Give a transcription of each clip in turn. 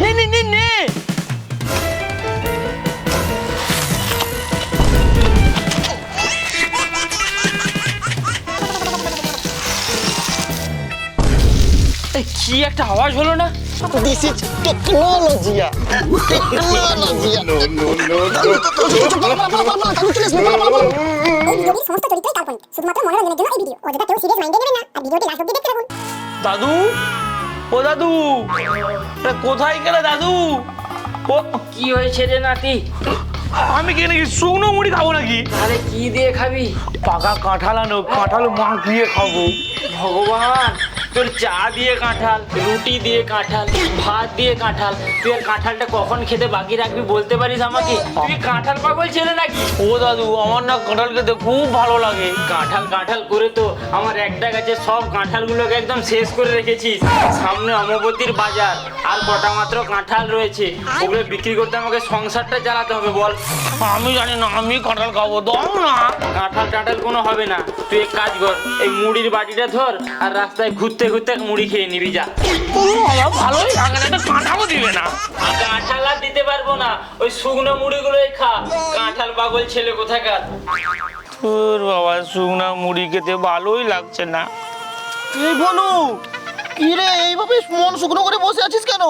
নে নে নে নে। কি একটা আওয়াজ হলো না? দিস ইজ টেকনোলজি টেকনোলজি এই ভিডিওটির সমস্ত চরিত্রই কাল্পনিক শুধুমাত্র মনোরঞ্জনের জন্য এই ভিডিও অযথা কেউ সিরিয়াস মাইন্ডে নেবেন না দাদু ও দাদু কোথায় গেলে দাদু? ও কি হয়েছে রে নাতি? আমি কি নাকি শুকনো মুড়ি খাব নাকি? আরে কি দিয়ে খাবি? পাকা কাঁঠাল আনো কাঁঠাল মাখিয়ে খাব। ভগবান তোর চা দিয়ে কাঁঠাল রুটি দিয়ে কাঁঠাল ভাত দিয়ে কাঁঠাল তুই আর কাঁঠালটা কখন খেতে বাকি রাখবি বলতে পারিস আমাকে? তুই কাঁঠাল পাগল ছেলে নাকি? ও দাদু আমার না কাঁঠাল খেতে খুব ভালো লাগে। কাঁঠাল কাঁঠাল করে তো আমার একটা গাছে সব কাঁঠালগুলোকে একদম শেষ করে রেখেছিস। সামনে অমবতীর বাজার আর কটা মাত্র কাঁঠাল রয়েছে। ওগুলো বিক্রি করতে আমাকে সংসারটা চালাতে হবে বল। আমি জানি না আমি কাঁঠাল খাব দাও না। কাঁঠাল টাঠাল কোনো হবে না। তুই এক কাজ কর এই মুড়ির বাটিটা ধর আর রাস্তায় ঘুরতে ঘুরতে মুড়ি খেয়ে নিবি যা। ভালোই লাগে না কাঁঠালও দিবে না। কাঁঠাল আর দিতে পারব না ওই শুকনো মুড়িগুলোই খা। কাঁঠাল পাগল ছেলে কোথাকার? তোর বাবা শুকনা মুড়ি খেতে ভালোই লাগছে না। এই বলু কি রে এইভাবে মন শুকনো করে বসে আছিস কেন?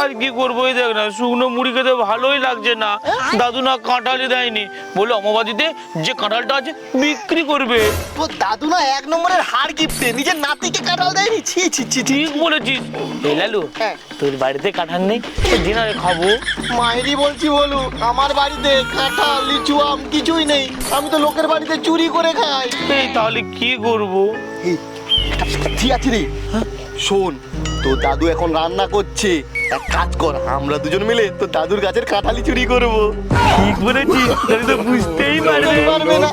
আর কি করব এই দেখ না শুকনো মুড়ি খেতে ভালোই লাগছে না। দাদু না কাঁঠালই দেয়নি। বলে অমাবাদিতে যে কাঁঠালটা আছে বিক্রি করবে। তোর দাদু না এক নম্বরের হার গিফটে নিজের নাতিকে কাটাল দেয়নি? ছি ছি ছি ছি। ঠিক বলেছিস। লালু হ্যাঁ। তোর বাড়িতে কাঁঠাল নেই? দিনারে খাব। মায়েরই বলছি বলু আমার বাড়িতে কাঁঠাল লিচু আম কিছুই নেই। আমি তো লোকের বাড়িতে চুরি করে খাই। এই তাহলে কি করব? বুদ্ধি আছে রে। শোন তোর দাদু এখন রান্না করছে এক কাজ কর আমরা দুজন মিলে তোর দাদুর গাছের কাঁঠালি চুরি করব ঠিক বলেছিস তাহলে তো বুঝতেই পারবে পারবে না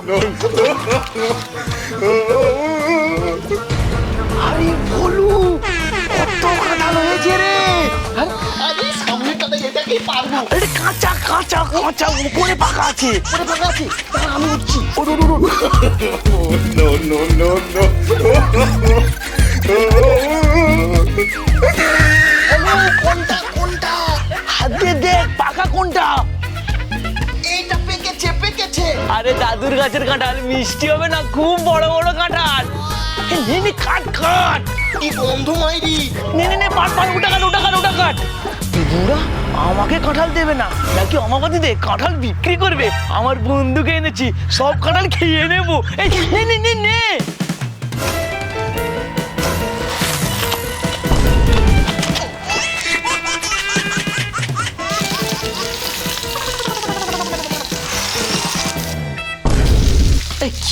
আরে বলু কত কাঁঠাল হয়েছে রে আরে সামনেটাতে এটাকেই পারব আরে কাঁচা কাঁচা কাঁচা উপরে পাকা আছে আমি উঠছি. গাছের কাঁঠাল মিষ্টি হবে না খুব বড় বড় কাঁঠাল। এই নে নে কাট কাট। কি গন্ধ মাইরি। নে নে নে পাট পাট উঠা কাট উঠা কাট উঠা কাট। বুড়া আমাকে কাঁঠাল দেবে না নাকি অমাবাদিতে কাঁঠাল বিক্রি করবে? আমার বন্ধুকে এনেছি সব কাঁঠাল খেয়ে নেব। এই নে নে নে নে।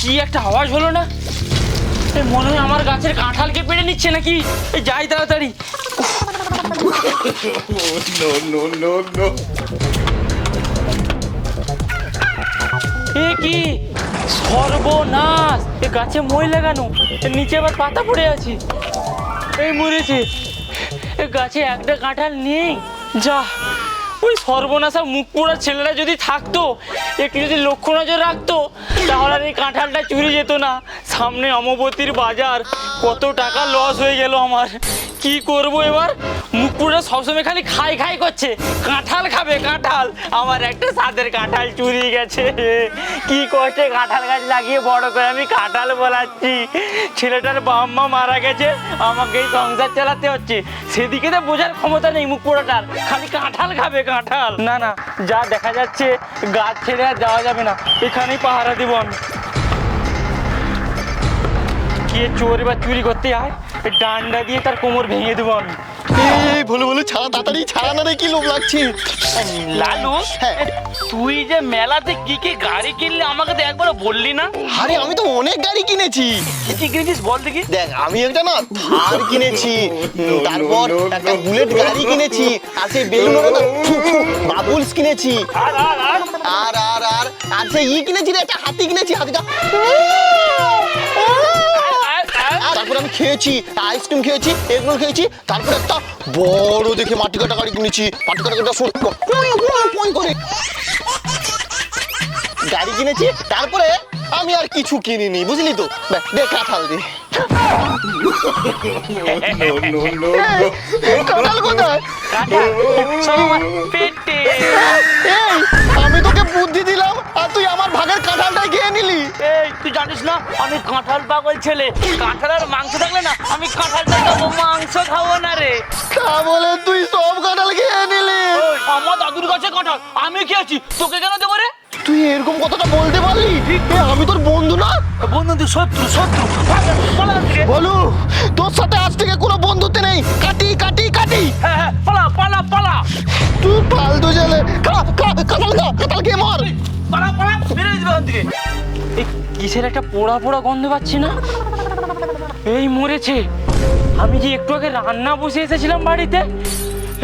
কি একটা আওয়াজ হলো না? এই মনে হয় আমার গাছের কাঁঠালকে পেড়ে নিচ্ছে নাকি? এই যাই তাড়াতাড়ি. এ কি? সর্বনাশ! এ গাছে মই লাগানো। এর নিচে আবার পাতা পড়ে আছে। এই মরেছে। এ গাছে একটা কাঁঠাল নেই। যা ওই সর্বনাশা মুখ পোড়া ছেলেরা যদি থাকতো, একটু যদি লক্ষ্য নজর রাখতো, তাহলে আর এই কাঁঠালটা চুরি যেত না। সামনে অমবতীর বাজার, কত টাকা লস হয়ে গেল আমার। কি করব এবার? মুখ পুরোটা সবসময় খালি খাই খাই করছে। কাঁঠাল খাবে কাঁঠাল। আমার একটা সাদের কাঁঠাল চুরি গেছে। কি কষ্টে কাঁঠাল গাছ লাগিয়ে বড় করে আমি কাঁঠাল বলাচ্ছি। ছেলেটার বাবা মা মারা গেছে, আমাকে সংসার চালাতে হচ্ছে। সেদিকে তো বোঝার ক্ষমতা নেই মুখ খালি কাঁঠাল খাবে কাঁঠাল। না না, যা দেখা যাচ্ছে, গাছ ছেড়ে আর যাওয়া যাবে না। এখানেই পাহারা দিব আমি। কে চোর বা চুরি করতে আয়? ডান্ডা দিয়ে তার কোমর ভেঙে দেবো আমি। এই বলে বলে ছাড়া তাড়াতাড়ি ছাড়া না রে কি লোভ লাগছে? লালু হ্যাঁ। তুই যে মেলাতে কি কি গাড়ি কিনলি আমাকে তো একবার বললি না। আরে আমি তো অনেক গাড়ি কিনেছি। কি কি কিনেছিস বল দেখি। দেখ আমি একটা না থার কিনেছি তারপর একটা বুলেট গাড়ি কিনেছি আর সেই বেলুন বাবুলস কিনেছি। আর। আর আর আর আর সেই ই কিনেছি রে একটা হাতি কিনেছি হাতিটা। তারপর আমি খেয়েছি আইসক্রিম খেয়েছি এগুলো খেয়েছি তারপরে একটা বড় দেখে মাটি কাটা গাড়ি কিনেছি। মাটি কাটা গাড়িটা করে। গাড়ি কিনেছি তারপরে আমি আর কিছু কিনিনি বুঝলি তো? দেখ, দে কাঁঠাল দে। No, no, no, no. কাঁঠাল কোথায় কাঁঠাল সব আমার পেটে এই আমি তোকে বুদ্ধি দিলাম আর তুই আমার ভাগের কাঁঠালটা খেয়ে নিলি। এই তুই জানিস না? আমি কাঁঠাল পাগল ছেলে। কাঁঠাল আর মাংস থাকলে না আমি কাঁঠালটা খাব মাংস খাব না রে? তা বলে তুই সব কাঁঠাল খেয়ে নিলি। ওই, আমার দাদুর কাছে কাঁঠাল। আমি খেয়েছি তোকে কেন দেবো রে? তুই এরকম কথাটা বলতে পারলি? আমি তোর বন্ধু না? বন্ধু তুই শত্রু শত্রু। এখান থেকে। বলু তোর সাথে আজ থেকে কোনো বন্ধুত্ব নেই। কাটি কাটি কাটি। হ্যাঁ হ্যাঁ পালা পালা পালা। তুই ফালতু ছেলে খা খা কাঁঠাল খেয়ে মর। পালা পালা বেরিয়ে দিবে ওখান থেকে। কিসের একটা পোড়া পোড়া গন্ধ পাচ্ছি না? এই মরেছে। আমি যে একটু আগে রান্না বসে এসেছিলাম বাড়িতে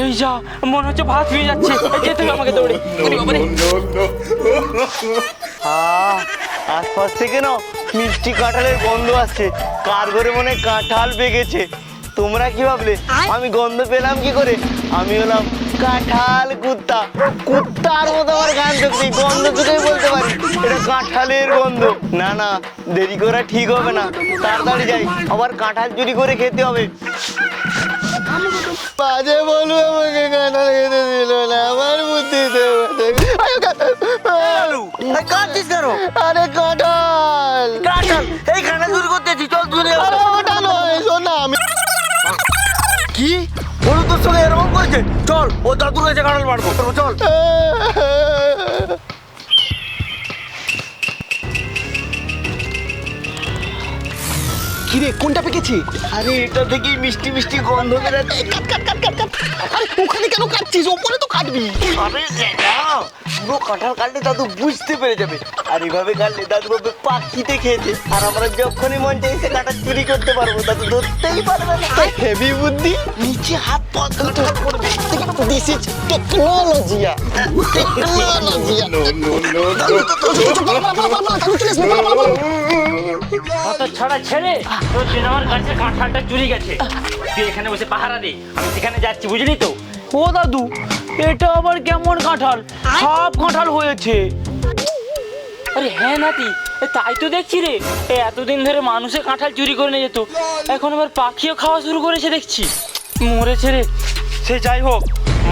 এই যা মনে হচ্ছে ভাত হয়ে যাচ্ছে। এই যেতে হবে আমাকে দৌড়ে। আশপাশ থেকে না মিষ্টি কাঁঠালের গন্ধ আসছে। কার ঘরে মনে হয় কাঁঠাল পেকেছে তোমরা কি ভাবলে? আমি গন্ধ পেলাম কি করে? আমি হলাম কাঁঠাল কুত্তা। কুত্তার মতো আমার গান চোখে গন্ধ চোখেই বলতে পারি। এটা কাঁঠালের গন্ধ। না না দেরি করা ঠিক হবে না। তাড়াতাড়ি যাই। আবার কাঁঠাল চুরি করে খেতে হবে। বাজে বলু আমাকে কাঁঠাল খেতে দিল না আমার বুদ্ধিতে কাঁদছিস কেন? আরে কাটাল কাটাল এই খানা চুরি করতেছি চল চুরি আরে ওটা নয় শোন না আমি কি? বলু তোর সঙ্গে এরকম করেছে? চল ও দাদুর কাছে কাটাল মারবো চল। কিরে কোনটা পেকেছি আরে এটা থেকেই মিষ্টি মিষ্টি গন্ধ বেরোচ্ছে কাট কাট কাট কাট কাট আরে ওখানে কেন কাটছিস ওপরে তো কাটবি আরে পুরো কাঁঠাল কাটলে দাদু বুঝতে পেরে যাবে আর এভাবে কাটলে দাদু ভাবে পাখিতে খেয়েছে আর আমরা যখনই মন চাইছে কাঁঠাল চুরি করতে পারব দাদু ধরতেই পারবে না হেভি বুদ্ধি নিচে হাত পা কাঁঠাল করবে দিস ইজ টেকনোলজিয়া টেকনোলজিয়া অত ছড়া ছেড়ে তোর জন্য আমার কাঁঠালটা চুরি গেছে। তুই এখানে বসে পাহারা দে। আমি সেখানে যাচ্ছি বুঝলি তো? ও দাদু এটা আবার কেমন কাঁঠাল? সব কাঁঠাল হয়েছে। আরে হ্যাঁ নাতি তাই তো দেখছি রে। এ এতদিন ধরে মানুষে কাঁঠাল চুরি করে নিয়ে যেত। এখন আবার পাখিও খাওয়া শুরু করেছে দেখছি। মরেছে রে। সে যাই হোক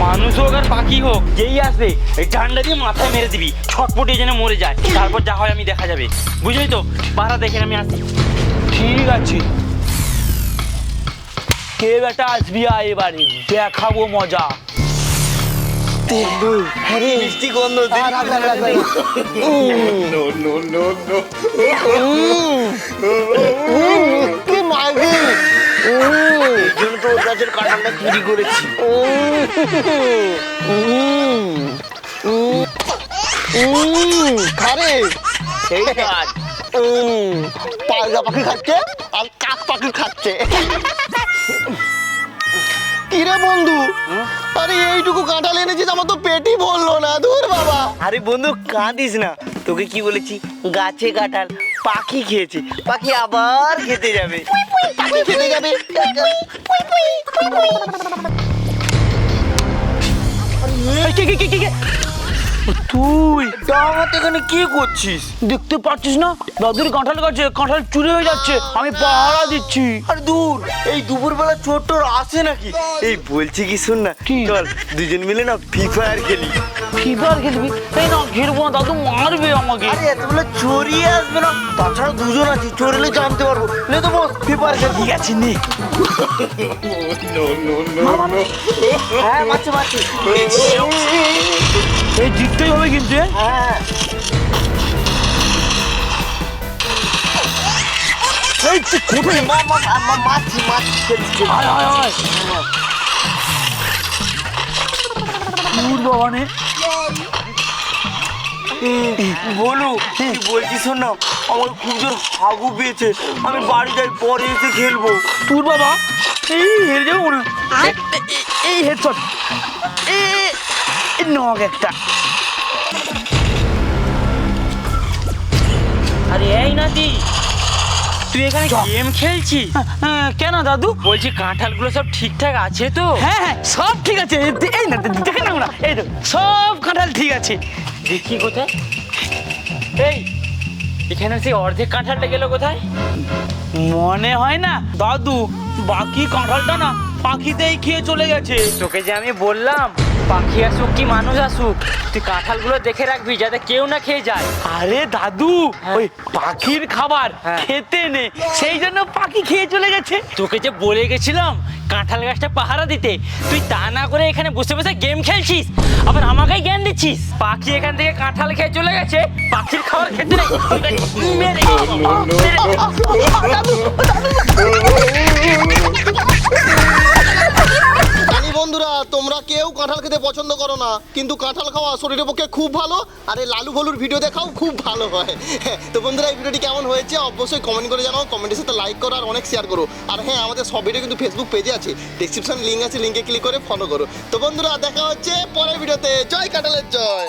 মানুষ হোক আর পাখি হোক যেই আসবে এই ডান্ডা দিয়ে মাথায় মেরে দিবি ছটপটে যেন মরে যায় তারপর যা হয় আমি দেখা যাবে বুঝলি তো পাড়া দেখে আমি আসি ঠিক আছে কে বেটা আসবি আয় এবারে দেখাবো মজা মিষ্টি গন্ধ no, no, no, no. কি মাগে এই জন্য তো গাছের কাঁঠালটা চুরি করেছি খারে সেই কাজ পায়রা পাখি খাচ্ছে আর কাক পাখি খাচ্ছে কিরে বন্ধু আরে এইটুকু কাঁঠাল এনেছিস আমার তো পেটই বলল না দূর বাবা আরে বন্ধু, কাঁদিস না। তোকে কি বলেছি? গাছে কাঁঠাল পাখি খেয়েছে। পাখি আবার খেতে যাবে। খেতে যাবে। কে, কে? তুই। আমার এখানে কি করছিস? দেখতে পাচ্ছিস না? দাদুর কাঁঠাল গাছে কাঁঠাল চুরি হয়ে যাচ্ছে। আমি পাহারা দিচ্ছি। আরে দূর এই দুপুরবেলা চোর টোর আসে নাকি? এই বলছি কি শুন না কি? চল দুজন মিলে না ফ্রি ফায়ার খেলি। ফিভার খেলবি? এই না ঘেরবো না দাদু মারবে আমাকে। আরে এতগুলো চোরই আসবে না তাছাড়া দুজন আছি চোর এলে জানতে পারব। নে তো বস ফ্রি ফায়ার খেলি। ঠিক আছে নে. হ্যাঁ মারছে মারছে। এই জিততেই হবে কিন্তু এ? হ্যাঁ এই তুই কোথায় মা দূর বলু বলছি শোন আমার খুব জোর হাগু পেয়েছে আমি বাড়ি যাই পরে এসে খেলব তোর বাবা এই হেরে যাব না এ- এ- এ- এই নক একটা আরে এই নাতি তুই এখানে গেম খেলছিস? হ্যাঁ, কেন দাদু? বলছি কাঁঠালগুলো সব ঠিকঠাক আছে তো? হ্যাঁ হ্যাঁ সব ঠিক আছে। এই- এই না দেখে নাও না। এই তো সব কাঁঠাল ঠিক আছে। দেখি কোথায়? এই এখানে সেই অর্ধেক কাঁঠালটা গেল কোথায়? মনে হয় না। দাদু বাকি কাঁঠালটা না পাখিতেই খেয়ে চলে গেছে। তোকে যে আমি বললাম পাখি আসুক কি মানুষ আসুক তুই কাঁঠালগুলো দেখে রাখবি যাতে কেউ না খেয়ে যায় আরে দাদু হ্যাঁ। ওই পাখির খাবার হ্যাঁ। খেতে নে সেই জন্য পাখি খেয়ে চলে গেছে তোকে যে বলে গেছিলাম কাঁঠাল গাছটা পাহারা দিতে তুই তা না করে এখানে বসে বসে গেম খেলছিস আবার আমাকেই জ্ঞান দিচ্ছিস পাখি এখান থেকে কাঁঠাল খেয়ে চলে গেছে পাখির খাবার খেতে নেই মেরে মেরে- জানি কাঁঠাল খেতে পছন্দ করো না, কিন্তু কাঁঠাল খাওয়া শরীরের পক্ষে খুব ভালো, আর এই লালু ভলুর ভিডিও দেখাও খুব ভালো হয়। তো বন্ধুরা, এই ভিডিওটি কেমন হয়েছে অবশ্যই কমেন্ট করে জানাও কমেন্টের সাথে লাইক করো আর অনেক শেয়ার করো। আর হ্যাঁ আমাদের সব ভিডিও কিন্তু ফেসবুক পেজে আছে ডিসক্রিপশন লিঙ্ক আছে লিঙ্কে ক্লিক করে ফলো করো। তো বন্ধুরা, দেখা হচ্ছে পরের ভিডিওতে জয় কাঁঠালের জয়!